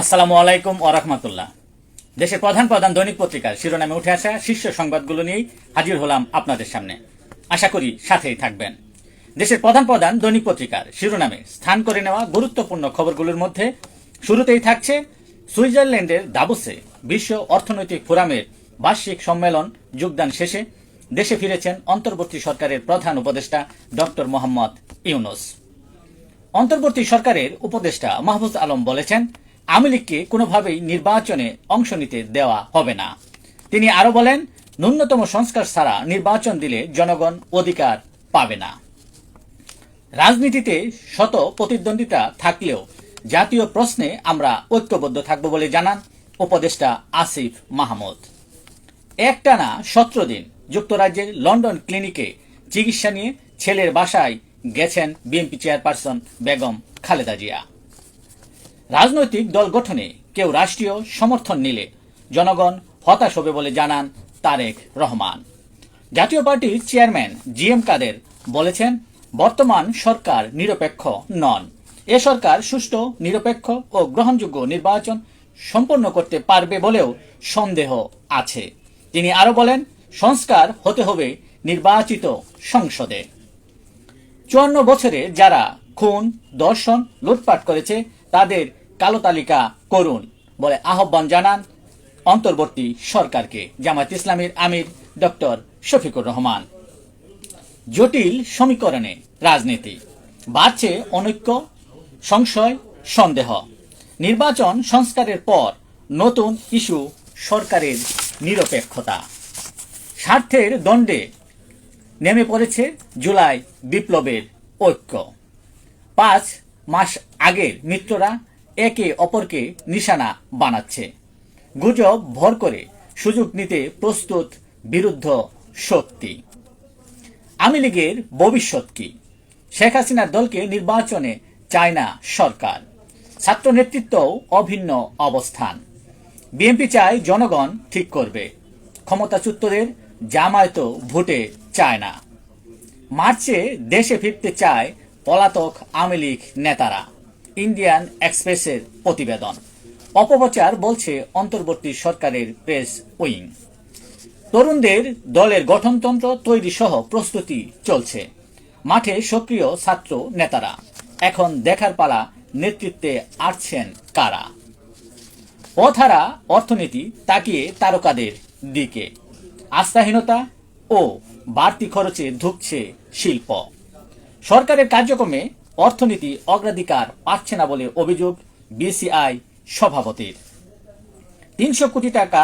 আসসালামু আলাইকুম ও রহমতুল্লাহ। দেশের প্রধান প্রধান দৈনিক পত্রিকার শিরোনামে উঠে আসা শীর্ষ সংবাদগুলো নিয়েই হাজির হলাম আপনাদের সামনে। আশা করি সাথেই থাকবেন। দেশের প্রধান প্রধান দৈনিক পত্রিকার শিরোনামে স্থান করে নেওয়া গুরুত্বপূর্ণ খবরগুলোর মধ্যে শুরুতেই থাকছে সুইজারল্যান্ডের দাবুসে বিশ্ব অর্থনৈতিক ফোরামের বার্ষিক সম্মেলন যোগদান শেষে দেশে ফিরেছেন অন্তর্বর্তী সরকারের প্রধান উপদেষ্টা ডক্টর মোহাম্মদ ইউনুস। অন্তর্বর্তী সরকারের উপদেষ্টা মাহফুজ আলম বলেছেন আওয়ামী লীগকে কোনোভাবেই নির্বাচনে অংশ নিতে দেওয়া হবে না। তিনি আরও বলেন, ন্যূনতম সংস্কার ছাড়া নির্বাচন দিলে জনগণ অধিকার পাবে না। রাজনীতিতে শত প্রতিদ্বন্দ্বিতা থাকলেও জাতীয় প্রশ্নে আমরা ঐক্যবদ্ধ থাকব বলে জানান উপদেষ্টা আসিফ মাহমুদ। একটানা সতেরো দিন যুক্তরাজ্যের লন্ডন ক্লিনিকে চিকিৎসা নিয়ে ছেলের বাসায় গেছেন বিএনপি চেয়ারপারসন বেগম খালেদা জিয়া। রাজনৈতিক দল গঠনে কেউ রাষ্ট্রীয় সমর্থন নিলে জনগণ হতাশ হবে বলে জানান তারেক রহমান। জাতীয় পার্টির চেয়ারম্যান জি এম কাদের বলেছেন, বর্তমান সরকার নিরপেক্ষ নন। এ সরকার সুষ্ঠু, নিরপেক্ষ ও গ্রহণযোগ্য নির্বাচন সম্পন্ন করতে পারবে বলেও সন্দেহ আছে। তিনি আরও বলেন, সংস্কার হতে হবে নির্বাচিত সংসদে। চুয়ান্ন বছরে যারা খুন, দর্শন, লুটপাট করেছে, তাদের কালো তালিকা করুন, বলে আহ্বান জানান অন্তর্বর্তী সরকারকে, জামায়াত ইসলামীর আমির ডক্টর শফিকুর রহমান। জটিল সমীকরণে রাজনীতি, বাড়ছে অনৈক্য, সংশয়, সন্দেহ। নির্বাচন সংস্কারের পর নতুন ইস্যু সরকারের নিরপেক্ষতা। স্বার্থের দণ্ডে নেমে পড়েছে জুলাই বিপ্লবের ঐক্য। পাঁচ মাস আগের মিত্ররা একে অপরকে নিশানা বানাচ্ছে। গুজব ভর করে সুযোগ নিতে প্রস্তুত বিরুদ্ধ শক্তি। আওয়ামী লীগের ভবিষ্যৎ কি? শেখ হাসিনার দলকে নির্বাচনে চায় না সরকার। ছাত্র নেতৃত্বও অভিন্ন অবস্থান। বিএনপি চায় জনগণ ঠিক করবে। ক্ষমতাচ্যুতদের জামায়াত ভোটে চায় না। মার্চে দেশে ফিরতে চায় পলাতক আওয়ামী লীগ নেতারা। ইন্ডিয়ান এক্সপ্রেসের প্রতিবেদন। অপপ্রচার বলছে অন্তর্বর্তী সরকারের প্রেস উইং। তরুণদের দলের গঠনতন্ত্র তৈরি সহ প্রস্তুতি চলছে। মাঠে সক্রিয় ছাত্র নেতারা। এখন দেখার পালা নেতৃত্বে আসছেন কারা? পথারা অর্থনীতি তাকিয়ে তারকাদের দিকে। আস্থাহীনতা ও বাড়তি খরচে ধুকছে শিল্প। সরকারের কার্যক্রমে অর্থনীতি অগ্রাধিকার পাচ্ছে না বলে অভিযোগ বিসিআই সভাপতির। তিনশো কোটি টাকা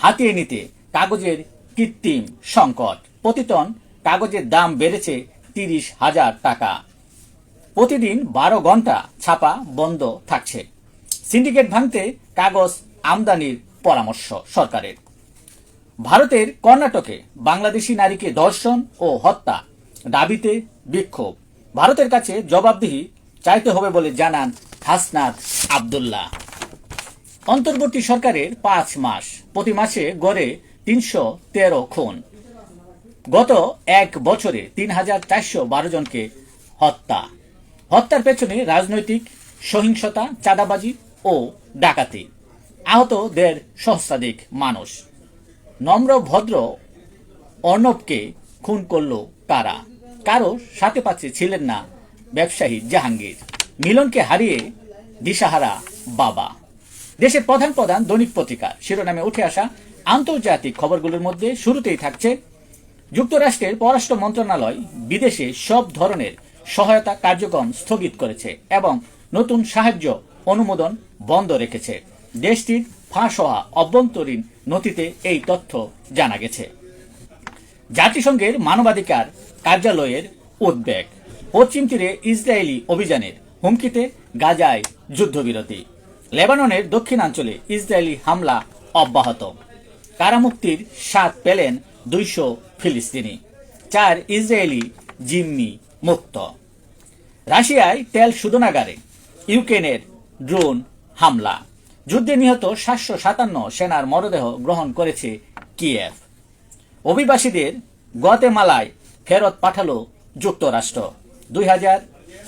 হাতিয়ে নিতে কাগজের কৃত্রিম সংকট। প্রতি টন কাগজের দাম বেড়েছে তিরিশ হাজার টাকা। প্রতিদিন বারো ঘণ্টা ছাপা বন্ধ থাকছে। সিন্ডিকেট ভাঙতে কাগজ আমদানির পরামর্শ সরকারের। ভারতের কর্ণাটকে বাংলাদেশি নারীকে ধর্ষণ ও হত্যা দাবিতে বিক্ষোভ। ভারতের কাছে জবাবদিহি চাইতে হবে বলে জানান হাসনাত আবদুল্লাহ। অন্তর্বর্তী সরকারের পাঁচ মাস, প্রতি মাসে গড়ে তিনশো তেরো খুন। গত এক বছরে তিন হাজার চারশো বারো জনকে হত্যা। হত্যার পেছনে রাজনৈতিক সহিংসতা, চাঁদাবাজি ও ডাকাতি। আহত দেড় সহস্রাধিক মানুষ। নম্র, ভদ্র অর্ণবকে খুন করল কারা? কারও সাথে পাচ্ছে ছিলেন না ব্যবসায়ী জাহাঙ্গীর। মিলনকে হারিয়ে দিশাহারা বাবা। দেশের প্রধান প্রধান দৈনিক পত্রিকা, শিরোনামে উঠে আসা আন্তর্জাতিক খবরগুলোর মধ্যে শুরুতেই থাকছে, যুক্তরাষ্ট্রের পররাষ্ট্র মন্ত্রণালয় বিদেশে সব ধরনের সহায়তা কার্যক্রম স্থগিত করেছে এবং নতুন সাহায্য অনুমোদন বন্ধ রেখেছে। দেশটির ফাঁস হওয়া অভ্যন্তরীণ নথিতে এই তথ্য জানা গেছে। জাতিসংঘের মানবাধিকার কার্যালয়ের উদ্বেগ। পশ্চিম তীরে ইসরায়েলি অভিযানের হুমকিতে গাজায় যুদ্ধবিরতি। লেবাননের দক্ষিণাঞ্চলে ইসরায়েলি হামলা অব্যাহত। কারামুক্তির স্বাদ পেলেন দুইশো ফিলিস্তিনি। চার ইসরায়েলি জিম্মি মুক্ত। রাশিয়ায় তেল শোধনাগারে ইউক্রেনের ড্রোন হামলা। যুদ্ধে নিহত সাতশো সাতান্ন সেনার মরদেহ গ্রহণ করেছে কিয়েভ। অভিবাসীদের গুয়াতেমালায় ফেরত পাঠালো যুক্তরাষ্ট্র। দুই হাজার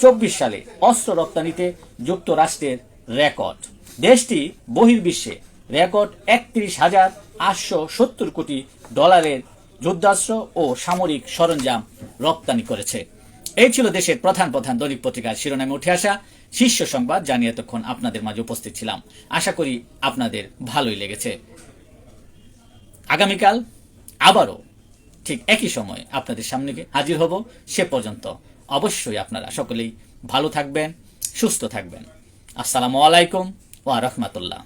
চব্বিশ সালে অস্ত্র রপ্তানিতে যুক্তরাষ্ট্রের রেকর্ড। দেশটি বহির্বিশ্বে রেকর্ড একত্রিশ হাজার আটশো সত্তর কোটি ডলারের যুদ্ধাস্ত্র ও সামরিক সরঞ্জাম রপ্তানি করেছে। এই ছিল দেশের প্রধান প্রধান দৈনিক পত্রিকার শিরোনামে উঠে আসা। শীর্ষ সংবাদ জানিয়ে এতক্ষণ আপনাদের মাঝে উপস্থিত ছিলাম। আশা করি আপনাদের ভালোই লেগেছে। আগামীকাল আবারও ঠিক একই সময় আপনাদের সামনে হাজির হব। সে পর্যন্ত অবশ্যই আপনারা সকলেই ভালো থাকবেন, সুস্থ থাকবেন। আসসালামু আলাইকুম ওয়া রাহমাতুল্লাহ।